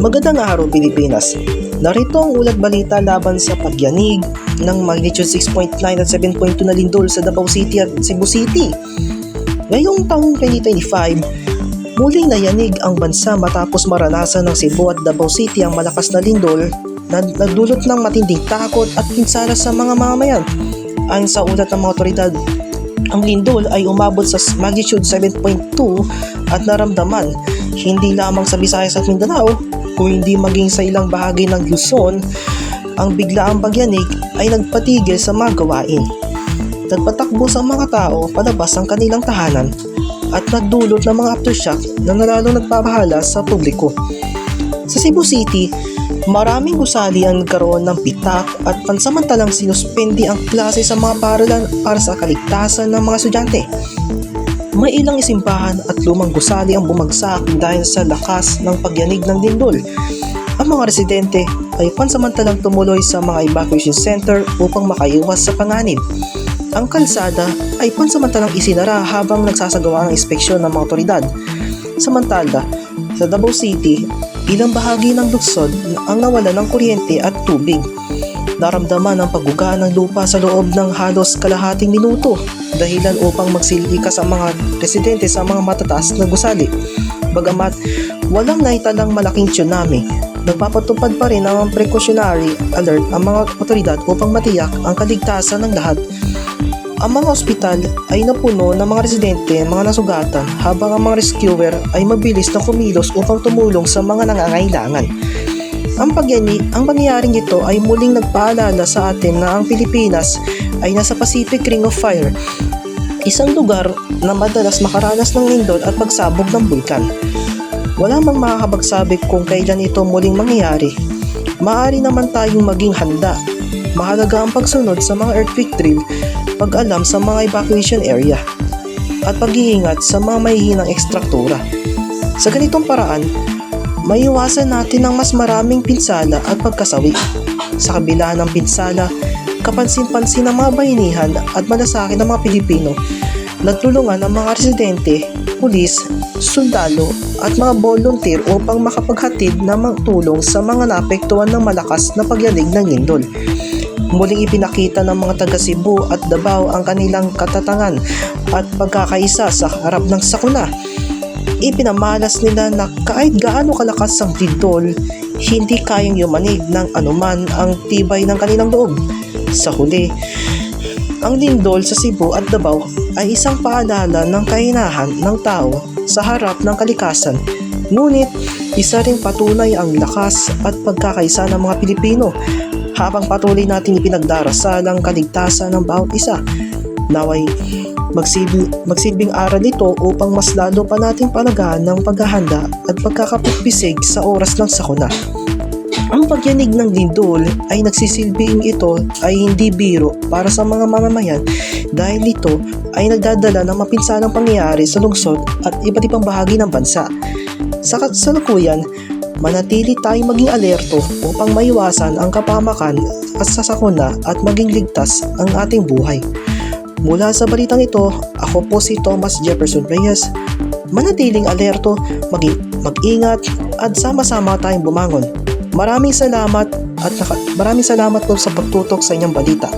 Magandang araw Pilipinas. Narito ang ulat balita laban sa pagyanig ng magnitude 6.9 at 7.2 na lindol sa Davao City at Cebu City. Ngayong taong 2025, muling nayanig ang bansa matapos maranasan ng Cebu at Davao City ang malakas na lindol na nagdulot ng matinding takot at pinsala sa mga mamamayan. Ayon sa ulat ng mga otoridad, ang lindol ay umabot sa magnitude 7.2 at naramdaman hindi lamang sa Visayas at Mindanao, kung hindi maging sa ilang bahagi ng Luzon, ang biglaang pagyanig ay nagpatigil sa mga gawain. Nagpatakbo sa mga tao palabas ang kanilang tahanan at nagdulot ng mga aftershock na nalalong nagpapahala sa publiko. Sa Cebu City, maraming gusali ang nagkaroon ng pitak at pansamantalang sinuspindi ang klase sa mga paralan para sa kaligtasan ng mga estudyante. May ilang isimbahan at lumang gusali ang bumagsak dahil sa lakas ng pagyanig ng lindol. Ang mga residente ay pansamantalang tumuloy sa mga evacuation center upang makaiwas sa panganib. Ang kalsada ay pansamantalang isinara habang nagsasagawa ng inspeksyon ng mga otoridad. Samantala, sa Davao City, ilang bahagi ng luksod ang nawala ng kuryente at tubig. Naramdaman ang pagguga ng lupa sa loob ng halos kalahating minuto dahilan upang magsilbi ka sa mga residente sa mga matataas na gusali. Bagamat walang naitalang malaking tsunami, nagpapatupad pa rin ang precautionary alert ang mga otoridad upang matiyak ang kaligtasan ng lahat. Ang mga ospital ay napuno ng mga residente, mga nasugatan, habang ang mga rescuer ay mabilis na kumilos upang tumulong sa mga nangangailangan. Ang pagyani, ang pangyayaring ito ay muling nagpaalala sa atin na ang Pilipinas ay nasa Pacific Ring of Fire, isang lugar na madalas makaranas ng lindol at pagsabog ng bulkan. Wala mang makakapagsabi kung kailan ito muling mangyayari. Maaari naman tayong maging handa. Mahalaga ang pagsunod sa mga earthquake drill, pag-alam sa mga evacuation area, at pag-iingat sa mga mahihinang ekstruktura. Sa ganitong paraan, maiwasan natin ang mas maraming pinsala at pagkasawi. Sa kabila ng pinsala, kapansin-pansin ng mga bayanihan at malasakit ng mga Pilipino, nagtulungan ang mga residente, pulis, sundalo at mga volunteer upang makapaghatid ng tulong sa mga naapektuhan ng malakas na pagyanig ng lindol. Muling ipinakita ng mga taga Cebu at Davao ang kanilang katatangan at pagkakaisa sa harap ng sakuna ipinamalas nila na kahit gaano kalakas ang lindol, hindi kayang yumanig ng anuman ang tibay ng kanilang loob. Sa huli, ang lindol sa Cebu at Davao ay isang paalala ng kahinahan ng tao sa harap ng kalikasan. Ngunit, isa ring patunay ang lakas at pagkakaisa ng mga Pilipino habang patuloy nating ipinagdarasal ang kaligtasan ng bawat isa. Naway, magsilbing, aral ito upang mas lalo pa nating palagaan ng paghahanda at pagkakapagpisig sa oras ng sakuna. Ang pagyanig ng lindol ay nagsisilbing ito ay hindi biro para sa mga mamamayan dahil ito ay nagdadala ng mapinsanang pangyayari sa lungsod at iba't ibang bahagi ng bansa. Sa kasalukuyan, manatili tayong maging alerto upang maiwasan ang kapamakan at sasakuna at maging ligtas ang ating buhay. Mula sa balitang ito, ako po si Thomas Jefferson Reyes. Manatiling alerto, maging mag-ingat at sama-sama tayong bumangon. Maraming salamat at naka- maraming salamat po sa pagtutok sa inyong balita.